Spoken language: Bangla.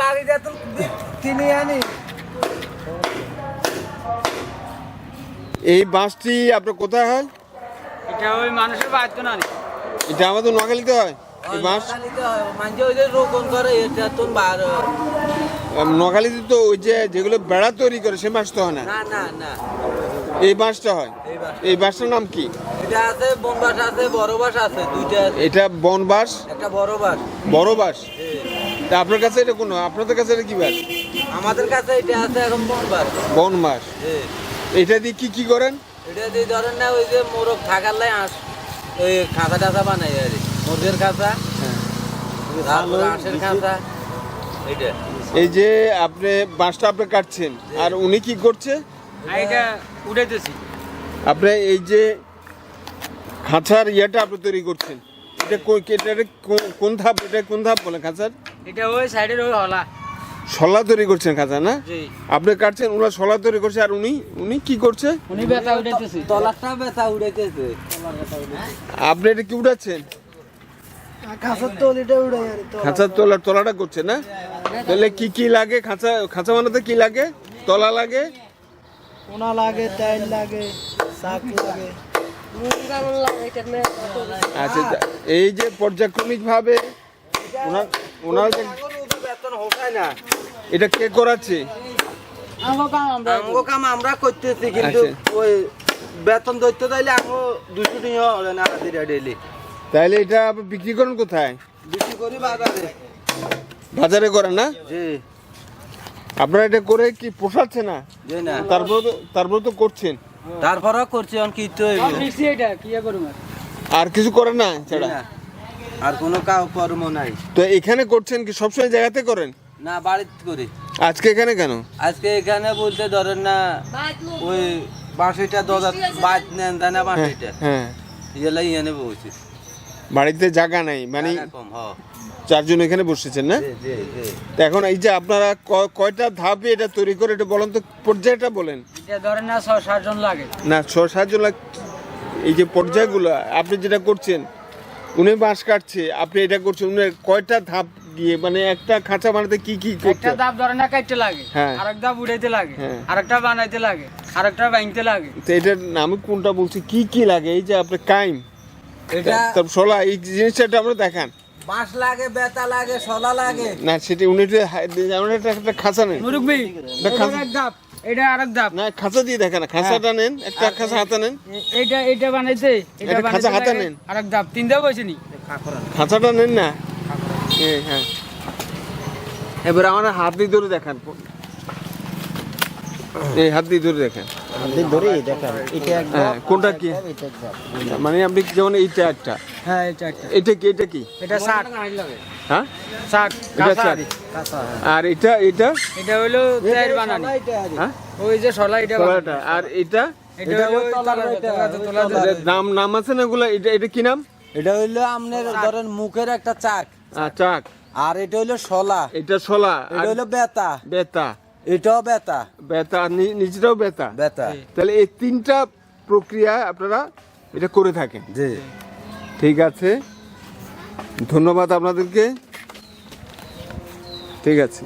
বাড়ি যত কিনে আনি। এই বাঁশটি আপনার কোথায় হয়? এটা ওই মানুষের বাড়িতে না। এটা আমাদের নোয়াখালীতে হয় এই বাঁশ মানুষ ওই যে রোপণ করে এটা তো বার নোয়াখালীতে তো ওই যে যেগুলো বেড়া তৈরি করে সে বাঁশ তো হয় না? না এই বাঁশটা হয়? এই বাস এই বাঁশটার নাম কি? এটা আছে বনবাস আছে বড় বাস আছে দুইটা আছে। এটা বন বাঁশ একটা বড় বাস। বড় তা আপনার কাছে এটা কোনো আপনাদের কাছে এটা কি বাঁশ আমাদের কাছে এটা আছে এখন বনবাস বন বাঁশ এ, এটা দিয়ে কি কি করেন? এটা দিয়ে ধরেন না ওই যে মোরগ থাকার লাই আস ওই খাঁচা টাচা বানাই আর কি। মুরগের খাঁচা তারপরে হাঁসের খাঁচা এইটা। এই যে আপনি বাঁশটা আপনি কাটছেন আর উনি কি করছে? এটা উঠাইতেছি আপনি এই যে খাঁচার ইয়েটা আপনি তৈরি করছেন। এটা কো- এটা কোন- কোন ধাপ এটা কোন ধাপ বলে খাঁচার? এটা ওই সাইডের ওই হলা। শলা তৈরি করছেন খাঁচা না? জি। আপনি কাটছেন ওরা শলা তৈরি করছে আর উনি উনি কি করছে? উনি ব্যথা উঠাইতেছি। তলারটা ব্যথা উড়াইতেছে আপনি এটা কি উঠাচ্ছেন? খাঁচার তলিটা খাঁচার তলা তলাটা করছে না? তাহলে কি কি লাগে? খাঁচা খাঁচা বানাতে কি লাগে? তলা লাগে? কোনা লাগে তেল লাগে শাক লাগে। আচ্ছা এই যে পর্যায়ক্রমিক ভাবে ওনার ওনার যে বেতন হোসায় না এটা কে করাচ্ছে? কাম আমরা করতেছি কিন্তু আচ্ছা। ওই বেতন দৈত্য তাইলে আমগো দুশো না হাজিরা ডেলি তাহলে এটা বিক্রি করেন কোথায়? বিক্রি করি বাজারে। বাজারে করেন না? জি। আপনারা এটা করে কি পোষাচ্ছে না। তারপর তো তারপর তো করছেন। তারপরেও করছি অন কি তো এটা কি করুম? আর? কিছু করেন না? ছাড়া। আর কোনো কাউ কর্ম নাই। তো এখানে করছেন কি সবসময় জায়গাতে করেন? না বাড়িতে করি। আজকে এখানে কেন? আজকে এখানে বলতে ধরেন না ওই বাঁশিটা দরজা বাদ নেন তাই না হ্যাঁ বাঁশিটা? হ্যাঁ। ইয়েলা ইয়েনে বলছি। বাড়িতে জায়গা নাই মানে কম হ। চারজন এখানে বসেছেন না? তো এখন এই যে আপনারা কয়টা ধাপে এটা তৈরি করে এটা বলেন তো পর্যায়টা বলেন। এটা ধরেন না ছ সাতজন লাগে। না ছ সাতজন লাগ এই যে পর্যায়গুলো আপনি যেটা করছেন উনি বাঁশ কাটছে আপনি এটা করছেন উনি কয়টা ধাপ গিয়ে মানে একটা খাঁচা বানাতে কি কি করতে? একটা দাব ধরেন না কাটতে লাগে। হ্যাঁ। আরেক দাব উঠাইতে লাগে। হ্যাঁ। আরেকটা বানাইতে লাগে। আরেকটা ভাঙতে লাগে। তো এটার আমি কোনটা বলছি কি কি লাগে? এই যে আপনি কাইম। এটা শোলা এই জিনিসটা আমরা দেখান। বাঁশ লাগে বেতা লাগে শলা লাগে। না সেটি উনি একটু খাঁচা নেন। মুরব্বি ভাই ধাপ এটা আরেক ধাপ। না খাঁচা দিয়ে দেখেন খাঁচাটা নেন একটা খাঁচা হাতে নেন। এটা এটা বানাইছে এটা খাঁচা হাতে নেন। আরেক ধাপ তিন ধাপ হয়েছে নি? খাঁচাটা নেন না? হ্যাঁ। এবার আমার হাত দিয়ে ধরে দেখান। এই হাত দিয়ে ধরে দেখেন। ধরে দেখেন। এটা এক হ্যাঁ কোনটা কি। মানে আপনি যেমন এইটা একটা হ্যাঁ এটা একটা। এটা কি এটা কি? এটা ষাট। হ্যাঁ? এটা। আরি। এটা এটা? এটা হইল তেল বানানি। হ্যাঁ? ওই যে শলা এটা। আর এটা? নাম নাম আছে না এগুলা? এটা এটা কি নাম? এটা হইল আপনার ধরেন মুখের একটা চাক। চাক। আর এটা হইল শলা এটা শোলা এটা হইল বেতা। বেতা। এটাও বেতা বেতা নিজেরাও নিচটাও বেতা বেতা তাহলে এই তিনটা প্রক্রিয়া আপনারা এটা করে থাকেন। জি। ঠিক আছে। ধন্যবাদ আপনাদেরকে। ঠিক আছে।